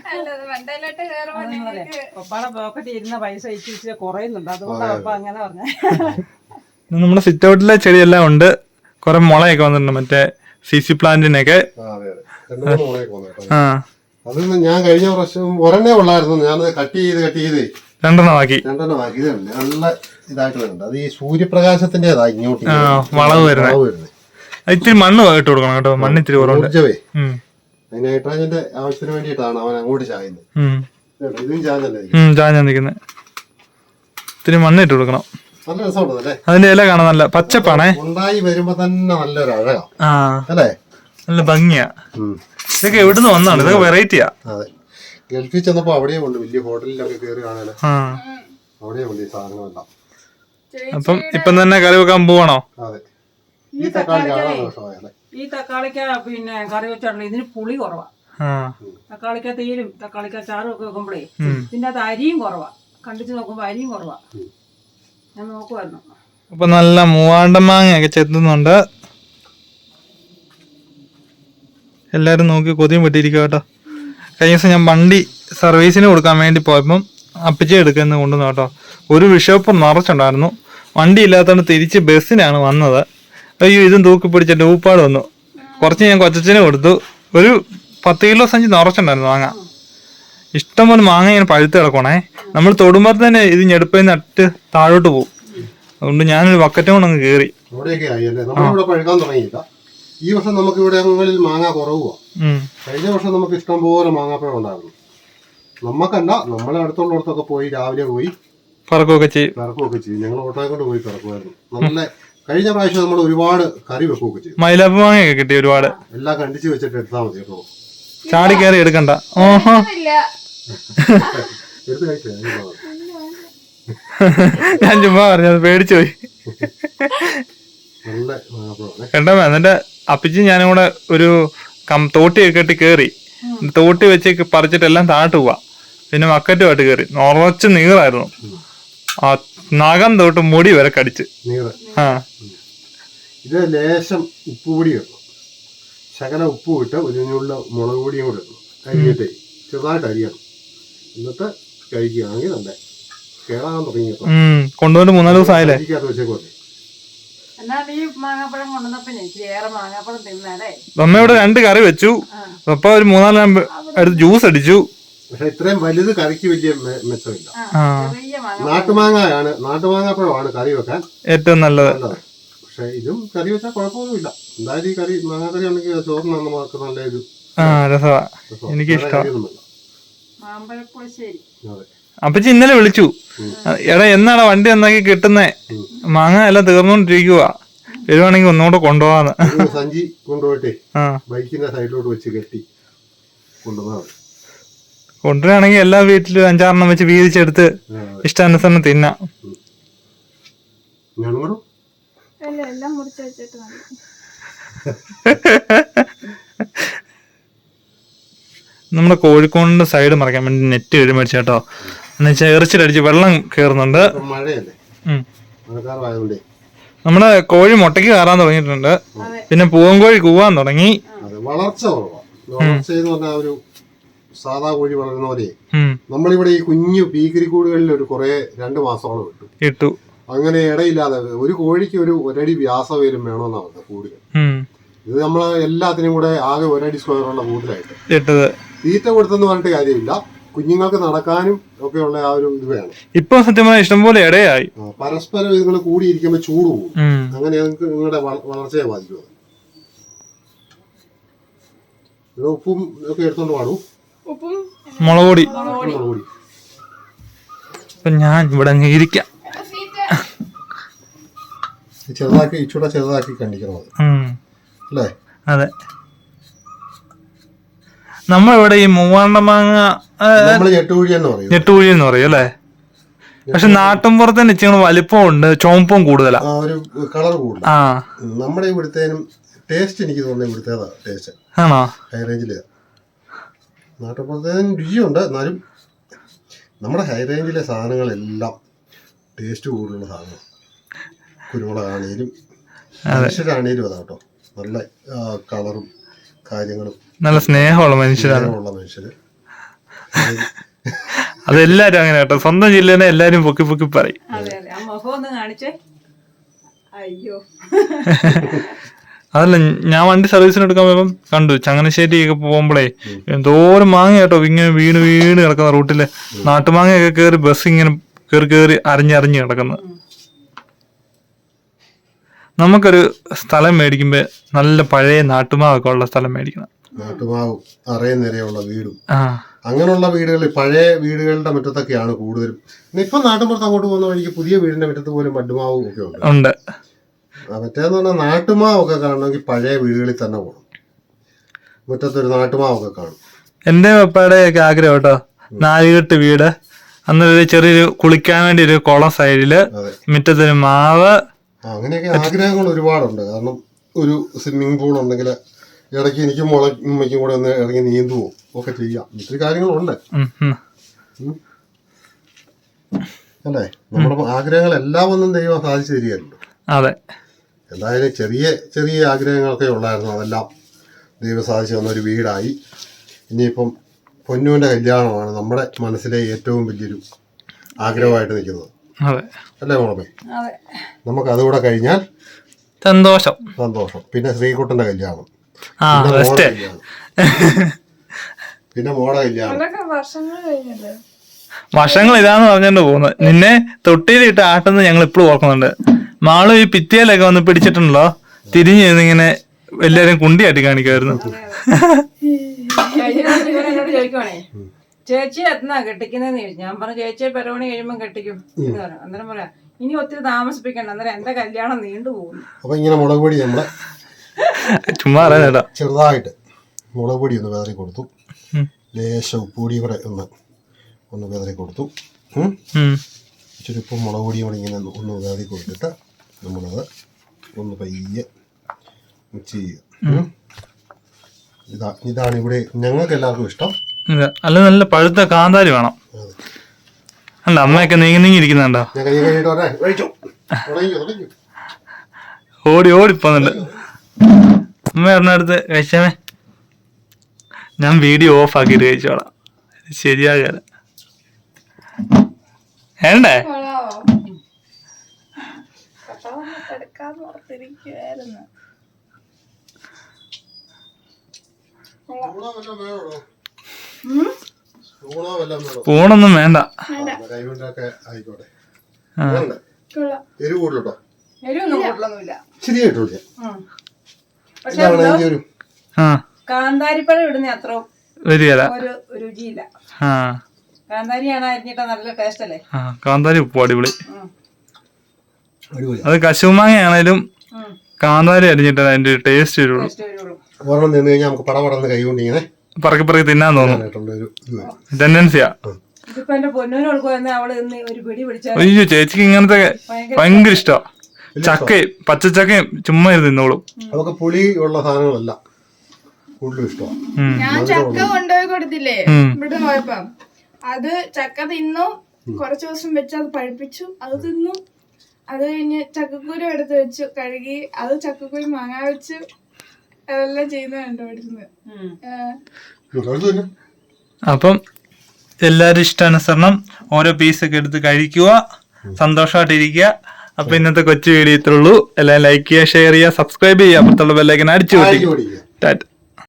ഇരുന്ന പൈസ ഇച്ചിരി കുറയുന്നുണ്ട്. അതുകൊണ്ടാണ് അങ്ങനെ നമ്മുടെ സിറ്റ് ഔട്ടിലെ ചെടിയെല്ലാം ഉണ്ട്. കുറെ മുളയൊക്കെ വന്നിട്ടുണ്ട്. മറ്റേ സി സി പ്ലാന്റിനൊക്കെ അതെ ഞാൻ കഴിഞ്ഞ പ്രാവശ്യം ഒരെണ്ണേ ഉള്ളായിരുന്നു. ഞാൻ കട്ട് ചെയ്ത് കട്ട് ചെയ്ത്. രണ്ടെണ്ണമാക്കി രണ്ടെണ്ണം ആക്കി. നല്ല ഇതായിട്ട് വരുന്നുണ്ട് അത് ഈ സൂര്യപ്രകാശത്തിന്റെതാ ഇങ്ങോട്ട് ആ, വളവ് വരുന്നെ. വളവ് വരുന്നത് ഇത്തിരി മണ്ണ് ഇട്ട് കൊടുക്കണം കേട്ടോ. മണ്ണ് ഇത്തിരി കുറവുണ്ട്. നൈട്രജന്റെ ആവശ്യത്തിന് വേണ്ടിയിട്ടാണ് അവൻ അങ്ങോട്ട് ചായുന്നത്. ഇതും ചാഞ്ഞല്ലേ ഉം, ചാഞ്ഞാ നിൽക്കുന്നത് ഇത്തിരി മണ്ണ് ഇട്ട് കൊടുക്കണം. നല്ല രസമുണ്ടല്ലേ അതിന്റെ ഇല കാണാൻ നല്ല പച്ചപ്പാണേ. ഉണ്ടായി വരുമ്പോ തന്നെ നല്ലൊരു അഴകാ. അല്ലേ? നല്ല ഭംഗിയാ. ഇതൊക്കെ എവിടുന്ന് വന്നാണ്? ഇതൊക്കെ വെറൈറ്റിയാ. അതെ. ഗൾഫിൽ ചെന്നപ്പോ അവിടെയും ഉണ്ട്. വലിയ ഹോട്ടലിലൊക്കെ കയറി കാണാനോ. ആ. അവിടെയും ഉണ്ട് ഈ സാധനമെല്ലാം അപ്പം ഇപ്പം തന്നെ കറി വെക്കാൻ പോവാണോ? അതെ. ഈ തക്കാളി കാണാൻ ദോഷമായല്ലേ ഈ തക്കാളിക്ക പിന്നെ കറി വെച്ചാണല്ലോ ഇതിന് പുളി കുറവാ. തക്കാളിക്ക തേയിലും തക്കാളിക്ക ചാറും ഒക്കെ വെക്കുമ്പോഴേ പിന്നെ അകത്ത് അരിയും കുറവാ. കണ്ടിച്ച് നോക്കുമ്പോൾ അരിയും കുറവാ. ഞാൻ നോക്കുമായിരുന്നു അപ്പൊ നല്ല മൂവാണ്ടൻ മാങ്ങയൊക്കെ ചെത്തുന്നുണ്ട്. എല്ലാരും നോക്കി കൊതിയും പെട്ടിരിക്കുക കേട്ടോ. കഴിഞ്ഞ ദിവസം ഞാൻ വണ്ടി സർവീസിന് കൊടുക്കാൻ വേണ്ടി പോയപ്പം അപ്പിച്ച എടുക്കുന്ന കൊണ്ടുവന്നു കേട്ടോ. ഒരു വിഷപ്പ് നിറച്ചുണ്ടായിരുന്നു. വണ്ടി ഇല്ലാത്തതുകൊണ്ട് തിരിച്ച് ബസ്സിനാണ് വന്നത്. അയ്യോ ഇതും തൂക്കി പിടിച്ചിട്ട് ഊപ്പാട് വന്നു. കുറച്ച് ഞാൻ കൊച്ചച്ഛന് കൊടുത്തു. ഒരു പത്ത് കിലോ സഞ്ചി നിറച്ചുണ്ടായിരുന്നു മാങ്ങ. ഇഷ്ടം പോലെ മാങ്ങ ഇങ്ങനെ പഴുത്ത് കിടക്കണേ നമ്മൾ തൊടുമ്പോൾ തന്നെ ഇത് ഞെടുപ്പിൽ നിന്ന് നട്ട് താഴോട്ട് പോകും അതുകൊണ്ട് ഞാനൊരു ബക്കറ്റും കൊണ്ട് അങ്ങ് കയറി ഈ വർഷം നമുക്ക് ഇവിടെ അങ്ങളിൽ മാങ്ങ കുറവുക കഴിഞ്ഞ വർഷം നമുക്ക് ഇഷ്ടം പോലെ മാങ്ങാപ്പഴം ഉണ്ടായിരുന്നു. നമ്മക്കല്ല നമ്മളെ അടുത്തുള്ളിടത്തൊക്കെ പോയി രാവിലെ പോയി പറക്കുകയൊക്കെ ചെയ്യും. പിറക്കുകയൊക്കെ ചെയ്യും. ഞങ്ങൾ ഓട്ടോയെ കൊണ്ട് പോയി പിറക്കുമായിരുന്നു. നല്ല കഴിഞ്ഞ പ്രാവശ്യം നമ്മൾ ഒരുപാട് കറി വെക്കുകയൊക്കെ ചെയ്തു. മൈലാപ്പ് മാങ്ങയൊക്കെ കിട്ടി ഒരുപാട്. എല്ലാം കണ്ടിച്ച് വെച്ചിട്ട് എടുത്താൽ മതി കേട്ടോ. ചാടി കയറി എടുക്കണ്ട. ഓഹോ. എടുത്ത് ഞാൻ ചുമ്മാ പറഞ്ഞത് പേടിച്ചു പോയി. നല്ല മാങ്ങാപ്പഴമാണ്. കണ്ടോ എന്നിട്ട് അപ്പിച്ച് ഞാനും കൂടെ ഒരു കം തോട്ടി കെട്ടി കയറി തോട്ടി വെച്ച് പറിച്ചിട്ട് എല്ലാം താഴ്ത്തു പോവാ. പിന്നെ മക്കറ്റുമായിട്ട് കയറി നിറച്ച് നീറായിരുന്നു. ആ നഖം തൊട്ട് മുടി വരെ കടിച്ച്. നീറ്. ആ. ഇത് ലേശം ഉപ്പ് പൊടി ഇടണം. ശകല ഉപ്പ് ഇട്ട് ഒരു ഞുള്ള മുളക് പൊടിയും കൂടെ ഇടണം. അരിഞ്ഞിട്ടേ ചെറുതായിട്ട് അരിയണം. എന്നിട്ട് കഴിക്കുകയാണെങ്കിൽ നല്ല കേടാകാൻ തുടങ്ങി കൊണ്ടുവന്നിട്ട് മൂന്നാൽ ദിവസം ആയില്ലേ അമ്മ ഇവിടെ രണ്ട് കറി വെച്ചു. അപ്പൊ ഒരു മൂന്നാൽ എടുത്ത് ജ്യൂസ് അടിച്ചു. പക്ഷെ ഇത്രയും വലുത് കറിക്ക് വലിയ മെച്ചമില്ല. മാങ്ങ നാട്ടുമാങ്ങയാണ് നാട്ടുമാങ്ങാപ്പഴമാണ് കറി വെക്കാൻ ഏറ്റവും നല്ലത്. പക്ഷെ ഇതും കറി വെച്ചാൽ കുഴപ്പമൊന്നുമില്ല. എന്തായാലും ഈ കറി മാങ്ങാക്കറി ഉണ്ടെങ്കിൽ ചോറിനാണ് നമുക്ക് നല്ല ഇത് എനിക്ക് അപ്പച്ചി ഇന്നലെ വിളിച്ചു. എടാ എന്നാണ് വണ്ടി എന്നാക്കി കിട്ടുന്നേ? മാങ്ങ എല്ലാം തീർന്നുകൊണ്ടിരിക്കുക വരുവാണെങ്കിൽ ഒന്നുകൂടെ കൊണ്ടുപോവാന്ന്. സഞ്ചി കൊണ്ടുപോയിട്ടേ. ആ. ബൈക്കിന്റെ സൈഡിലോട്ട് വെച്ച് കെട്ടി കൊണ്ടുവന്നാൽ മതി കൊണ്ടുവരികയാണെങ്കിൽ എല്ലാ വീട്ടിലും അഞ്ചാറെണ്ണം വെച്ച് വീതിച്ചെടുത്ത് ഇഷ്ടാനുസരണം തിന്നാം. ഞാനും കൂടെ. അല്ല എല്ലാം മുറിച്ച് വെച്ചിട്ട് മതി. നമ്മുടെ കോഴിക്കോടിന്റെ സൈഡ് മറക്കാൻ വേണ്ടി നെറ്റ് വീട് മേടിച്ചു കേട്ടോ. എന്ന് വെച്ചാൽ എറിച്ചിലടിച്ച് വെള്ളം കയറുന്നുണ്ട്. നമ്മുടെ കോഴി മുട്ടയ്ക്ക് കയറാൻ തുടങ്ങിയിട്ടുണ്ട്. പിന്നെ പൂവൻ കോഴി കൂവാൻ തുടങ്ങി. അതെ വളർച്ച വളർച്ച ഒരു സാധാ കോഴി വളരുന്ന പോലെ നമ്മളിവിടെ ഈ കുഞ്ഞു പീക്കിരിക്കൂടുകളിൽ ഒരു കുറെ രണ്ട് മാസത്തോളം ഇട്ടു ഇട്ടു. അങ്ങനെ ഇടയില്ലാതെ ഒരു കോഴിക്ക് ഒരു ഒരടി വ്യാസവേലും വേണമെന്നാണ് പറഞ്ഞത് കൂടുതൽ. ഇത് നമ്മൾ എല്ലാത്തിനും കൂടെ ആകെ ഒരടി സ്ക്വയറുള്ള കൂടുതലായിട്ട്. ഇട്ടത്. തീറ്റ കൊടുത്തെന്ന് പറഞ്ഞിട്ട് കാര്യമില്ല. കുഞ്ഞുങ്ങൾക്ക് നടക്കാനും ഒക്കെ ഉള്ള ആ ഒരു ഇത് വേണം. ഇപ്പൊ സത്യമായ ഇഷ്ടംപോലെ ഇടയായി. പരസ്പരം ഇതുങ്ങൾ കൂടിയിരിക്കുമ്പോൾ ചൂട് പോകും അങ്ങനെ നിങ്ങൾക്ക് നിങ്ങളുടെ വള- വളർച്ചയെ ബാധിക്കും ഉപ്പും ഒക്കെ എടുത്തോണ്ട് പാടൂ. ഉപ്പും മുളക് പൊടി അപ്പൊ ഞാൻ ഇവിടെ അങ്ങ് ഇരിക്കാം. ചെറുതാക്കി ഇച്ചൂടെ ചെറുതാക്കി ഉം, അല്ലേ? അതെ. നമ്മളിവിടെ ഈ മൂവാണ്ട മാങ്ങ നമ്മൾ ഞെട്ടുകുഴി എന്ന് പറയും. അല്ലേ? പക്ഷെ വലിപ്പം ഇച്ചിരി വലിപ്പമുണ്ട് ചുമപ്പും കൂടുതലാ. ആ ഒരു കളർ കൂടുതൽ ആ. നമ്മുടെ ഇവിടുത്തേനും ടേസ്റ്റ് എനിക്ക് തോന്നുന്നത് ഇവിടുത്തേതാ ടേസ്റ്റ് ആണോ? ഹൈ റേഞ്ചിൽ നാട്ടുമ്പുറത്തേനും രുചിയുണ്ട്. എന്നാലും നമ്മുടെ ഹൈ റേഞ്ചിലെ സാധനങ്ങളെല്ലാം ടേസ്റ്റ് കൂടുതലുള്ള സാധനം. കുരുമുളകാണേലും മനുഷ്യരാണേലും അതാ കേട്ടോ നല്ല കളറും കാര്യങ്ങളും. നല്ല സ്നേഹമുള്ള മനുഷ്യരാണ്. മനുഷ്യര്. അതെല്ലാരും അങ്ങനെ കേട്ടോ. സ്വന്തം ജില്ലേനെ എല്ലാരും പൊക്കി പൊക്കി പറയും. അയ്യോ. അതല്ല ഞാൻ വണ്ടി സർവീസിന് എടുക്കാൻ പോയപ്പം കണ്ടു ചങ്ങനാശ്ശേരിയൊക്കെ പോകുമ്പോഴേ എന്തോരം മാങ്ങ കേട്ടോ ഇങ്ങനെ വീണ് വീണ് കിടക്കുന്ന റൂട്ടിൽ. നാട്ടുമാങ്ങയൊക്കെ കയറി ബസ് ഇങ്ങനെ കയറി കയറി അറിഞ്ഞറിഞ്ഞ് കിടക്കുന്നു. നമുക്കൊരു സ്ഥലം മേടിക്കുമ്പോ നല്ല പഴയ നാട്ടുമാവൊക്കെ ഉള്ള സ്ഥലം മേടിക്കണം. നാട്ടുമാവും അറേ നിരയുള്ള വീടും. അങ്ങനെയുള്ള വീടുകളിൽ പഴയ വീടുകളുടെ മുറ്റത്തൊക്കെയാണ് കൂടുതലും. ഇപ്പൊ നാട്ടുമ്പുറത്ത് അങ്ങോട്ട് പോകുന്ന വഴിക്ക് പുതിയ വീടിന്റെ മുറ്റത്ത് പോലും മഡ്മാവും ഒക്കെ ഉണ്ട്. മറ്റേന്ന് പറഞ്ഞാൽ നാട്ടുമാവൊക്കെ കാണണമെങ്കിൽ പഴയ വീടുകളിൽ തന്നെ പോകണം മുറ്റത്തൊരു നാട്ടുമാവൊക്കെ കാണും. എന്റെ വെപ്പയുടെ ഒക്കെ ആഗ്രഹം കേട്ടോ. നാലുകെട്ട് വീട്. അന്നൊരു ചെറിയൊരു കുളിക്കാൻ വേണ്ടി ഒരു കുളം സൈഡിൽ മുറ്റത്തൊരു മാവ്. അങ്ങനെയൊക്കെ ആഗ്രഹങ്ങൾ ഒരുപാടുണ്ട്. കാരണം ഒരു സ്വിമ്മിംഗ് പൂൾ ഉണ്ടെങ്കിൽ ഇടയ്ക്ക് എനിക്കും മുളയ്ക്കും കൂടെ ഒന്ന് ഇറങ്ങി നീന്തുവോ? ഒക്കെ ചെയ്യാം. ഒത്തിരി കാര്യങ്ങളുണ്ട്. അല്ലേ? നമ്മുടെ ആഗ്രഹങ്ങൾ എല്ലാം ഒന്നും ദൈവം സാധിച്ചു തരികയല്ലോ. അതെ. എന്തായാലും ചെറിയ ചെറിയ ആഗ്രഹങ്ങളൊക്കെ ഉള്ളായിരുന്നു അതെല്ലാം. ദൈവം സാധിച്ചു തന്നൊരു വീടായി. ഇനിയിപ്പം പൊന്നുവിന്റെ കല്യാണമാണ് നമ്മുടെ മനസ്സിലെ ഏറ്റവും വലിയൊരു ആഗ്രഹമായിട്ട് നിൽക്കുന്നത്. അതെ. അല്ലേ മോളമേ അതെ. നമുക്ക് അതുകൂടെ കഴിഞ്ഞാൽ സന്തോഷം. സന്തോഷം. പിന്നെ ശ്രീകുട്ടന്റെ കല്യാണം. പിന്നെ മോടെ കല്യാണം. വർഷങ്ങൾ ഇതാന്ന് പറഞ്ഞോണ്ട് പോകുന്നത് നിന്നെ തൊട്ടിയിലിട്ട് ആട്ടുന്നത് ഞങ്ങൾ ഇപ്പോഴും ഓർക്കുന്നുണ്ട്. മാളു ഈ പിറ്റേലൊക്കെ വന്ന് പിടിച്ചിട്ടുണ്ടല്ലോ? തിരിഞ്ഞു ഇങ്ങനെ എല്ലാരും കുണ്ടിയായിട്ട് കാണിക്കുമായിരുന്നു ചേച്ചി എത്ര കെട്ടിക്കുന്നതെന്ന് ചോദിച്ചു. ഞാൻ പറഞ്ഞു ചേച്ചിയെ പെരവണി കഴിയുമ്പോൾ കെട്ടിക്കും. എന്ന് പറഞ്ഞു. അന്നേരം പറയാ ഇനി ഒത്തിരി താമസിപ്പിക്കണ്ട അന്നേരം എന്റെ കല്യാണം നീണ്ടു പോകും അപ്പം ഇങ്ങനെ മുളക് പൊടി നമ്മൾ ചുമ്മാ ചെറുതായിട്ട് മുളക് പൊടി ഒന്ന് വേദന കൊടുത്തു. ലേശം ഉപ്പുപൊടി കൂടെ ഒന്ന് ഒന്ന് വേദന കൊടുത്തു. ഇച്ചിരി ഉപ്പും മുളക് പൊടിയും കൂടെ ഇങ്ങനെ ഒന്ന് വേദന കൊടുത്തിട്ട് നമ്മളത് ഒന്ന് പയ്യെ മിക്സ് ചെയ്യുക. ഇതാ ഇതാണ് ഇവിടെ ഞങ്ങൾക്ക് എല്ലാവർക്കും ഇഷ്ടം. അല്ല നല്ല പഴുത്ത കാന്താരി വേണം. അല്ല അമ്മയൊക്കെ നീങ്ങി നീങ്ങി ഇരിക്കുന്നുണ്ടോ? ഓടി ഓടി പോന്നുണ്ട് അമ്മ എറണടുത്ത് കഴിച്ചാമേ ഞാൻ വീഡിയോ ഓഫ് ആക്കിയിട്ട് കഴിച്ചോളാം. ശരിയാകാല വേണ്ടേ? എടുക്കാന്ന് ഓർത്തിരിക്കുവായിരുന്നു വല്ലതും വേണോ ഊണൊന്നും വേണ്ട. കാന്താരിപ്പഴം ഇടുന്ന അത്ര ഒരു രുചിയില്ല. കാന്താരിയാണ് അരിഞ്ഞിട്ട നല്ല ടേസ്റ്റ് അല്ലേ? കാന്താരി ഉപ്പ് അടിപൊളി. അത് കശുമാങ്ങയാണേലും. കാന്താരി അരിഞ്ഞിട്ട് അതിന്റെ ടേസ്റ്റ് വരുള്ളൂ. ഒരെണ്ണം നിന്ന് കഴിഞ്ഞാൽ നമുക്ക് പടപടന്ന് ഇങ്ങനെ പറക്കി പറക്കി തിന്നാൻ തോന്നുന്നു ആയിട്ടുള്ള ഒരു ഇത്. ടെൻഡൻസിയാ. ഇതിപ്പോ എന്റെ പൊന്നൂന് കൊടുക്കുമെന്ന് അവൾ ഇന്ന് ഒരു പിടി പിടിച്ചാൽ അയ്യോ ചേച്ചിക്ക് ഇങ്ങനത്തെ ഭയങ്കര ഇഷ്ടം. ചക്കയും പച്ചച്ചക്കയും ചുമ്മാ ഇരുന്ന് തിന്നോളും. അവക്ക് പുളി ഉള്ള സാധനങ്ങളല്ല. കൂടുതലും ഇഷ്ടമാണ് ഉം. ഞാൻ ചക്ക കൊണ്ടുപോയി കൊടുത്തില്ലേ? ഉം. ഇവിടെ പോയപ്പം. അത് ചക്ക തിന്നു. കുറച്ചു ദിവസം വെച്ച് അത് പഴുപ്പിച്ചു. അത് തിന്നു. അത് കഴിഞ്ഞ് ചക്കക്കുരു എടുത്ത് വെച്ചു കഴുകി. അത് ചക്കക്കുരു മാങ്ങാ വെച്ച് അതെല്ലാം ചെയ്യുന്ന കണ്ടുപിടിക്കുന്നത് അപ്പം എല്ലാവരും ഇഷ്ടാനുസരണം ഓരോ ഒക്കെ എടുത്ത് കഴിക്കുക സന്തോഷമായിട്ടിരിക്കുക. അപ്പൊ ഇന്നത്തെ കൊച്ചു വീഡിയോ ഇത്രയുള്ളൂ എല്ലാം ലൈക്ക് ചെയ്യുക ഷെയർ ചെയ്യുക സബ്സ്ക്രൈബ് ചെയ്യുക. അപ്പുറത്തുള്ള ബെല്ലൈക്കൻ അടിച്ചു പൊട്ടിക്കുക.